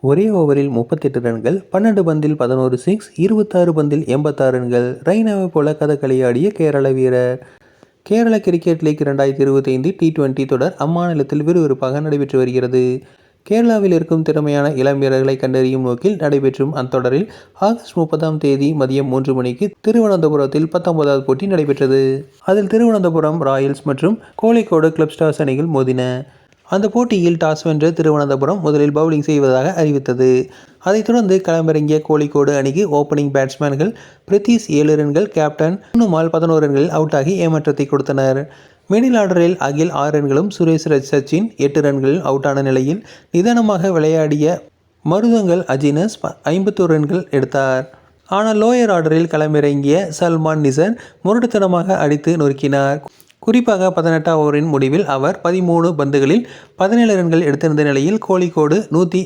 ஒரே ஓவரில் முப்பத்தெட்டு ரன்கள் பன்னெண்டு பந்தில் பதினோரு சிக்ஸ் இருபத்தாறு பந்தில் எண்பத்தாறு ரன்கள். ரெய்னாவை போல கதகளியாடிய கேரள வீரர். கேரள கிரிக்கெட் லீக் இரண்டாயிரத்தி இருபத்தைந்து டி டுவெண்டி தொடர் அம்மாநிலத்தில் விறுவிறுப்பாக நடைபெற்று வருகிறது. கேரளாவில் இருக்கும் திறமையான இளம் வீரர்களை கண்டறியும் நோக்கில் நடைபெற்றும் அத்தொடரில் ஆகஸ்ட் முப்பதாம் தேதி மதியம் மூன்று மணிக்கு திருவனந்தபுரத்தில் பத்தொன்பதாவது போட்டி நடைபெற்றது. அதில் திருவனந்தபுரம் ராயல்ஸ் மற்றும் கோழிக்கோடு கிளப் ஸ்டார்ஸ் அணிகள் மோதின. அந்த போட்டியில் டாஸ் வென்ற திருவனந்தபுரம் முதலில் பவுலிங் செய்வதாக அறிவித்தது. அதைத் தொடர்ந்து களமிறங்கிய கோழிக்கோடு அணிக்கு ஓப்பனிங் பேட்ஸ்மேன்கள் பிரித்திஷ் ஏழு ரன்கள் கேப்டன் இன்னுமால் பதினோரு ரன்களில் அவுட்டாகி ஏமாற்றத்தை கொடுத்தனர். மிடில் ஆர்டரில் அகில் ஆறு ரன்களும் சுரேஷ் ரஜ் சச்சின் எட்டு ரன்களில் அவுட்டான நிலையில் நிதானமாக விளையாடிய மருதங்கள் அஜினஸ் ஐம்பத்தோரு ரன்கள் எடுத்தார். ஆனால் லோயர் ஆர்டரில் களமிறங்கிய சல்மான் நிசன் முரட்டுத்தனமாக அடித்து நொறுக்கினார். குறிப்பாக பதினெட்டாம் ஓவரின் முடிவில் அவர் பதிமூணு பந்துகளில் பதினேழு ரன்கள் எடுத்திருந்த நிலையில் கோழிக்கோடு நூற்றி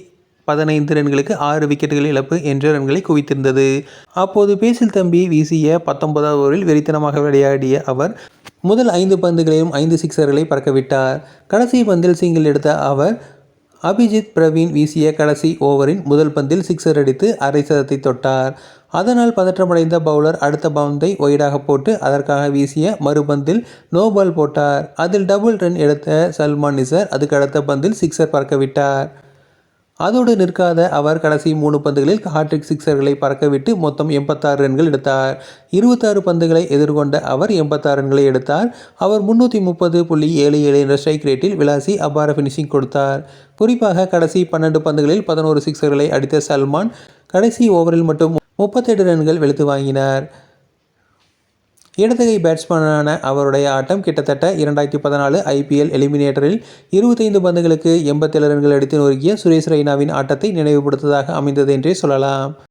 பதினைந்து ரன்களுக்கு ஆறு விக்கெட்டுகள் இழப்பு என்ற ரன்களை குவித்திருந்தது. அப்போது பேசில் தம்பி வீசிய பத்தொன்பதாவது ஓவரில் வெறித்தனமாக விளையாடிய அவர் முதல் ஐந்து பந்துகளையும் ஐந்து சிக்ஸர்களை பறக்கவிட்டார் கடைசி பந்தில் சிங்கிள் எடுத்த அவர் அபிஜித் பிரவீன் வீசிய கடைசி ஓவரின் முதல் பந்தில் சிக்ஸர் அடித்து அரை சதத்தை தொட்டார். அதனால் பதற்றமடைந்த பவுலர் அடுத்த பவுந்தை ஒயிடாக போட்டு அதற்காக வீசிய மறுபந்தில் நோ பால் போட்டார். அதில் டபுள் ரன் எடுத்த சல்மான் நிசர் அதுக்கு அடுத்த பந்தில் சிக்ஸர் பறக்கவிட்டார் அதோடு நிற்காத அவர் கடைசி மூணு பந்துகளில் ஹாட்ரிக் சிக்ஸர்களை பறக்கவிட்டு மொத்தம் எண்பத்தாறு ரன்கள் எடுத்தார். இருபத்தாறு பந்துகளை எதிர்கொண்ட அவர் எண்பத்தாறு ரன்களை எடுத்தார். அவர் முன்னூற்றி முப்பது புள்ளி ஏழு ஏழு என்ற ஸ்ட்ரைக் ரேட்டில் விளாசி அபார ஃபினிஷிங் கொடுத்தார். குறிப்பாக கடைசி பன்னெண்டு பந்துகளில் பதினோரு சிக்ஸர்களை அடித்த சல்மான் கடைசி ஓவரில் மட்டும் முப்பத்தெட்டு ரன்கள் வெளுத்து வாங்கினார். இடதுகை பேட்ஸ்மேனான அவருடைய ஆட்டம் கிட்டத்தட்ட இரண்டாயிரத்தி பதினாலு ஐபிஎல் எலிமினேட்டரில் இருபத்தைந்து பந்துகளுக்கு எண்பத்தேழு ரன்கள் அடித்து நொறுக்கிய சுரேஷ் ரெய்னாவின் ஆட்டத்தை நினைவுபடுத்துவதாக அமைந்தது என்றே சொல்லலாம்.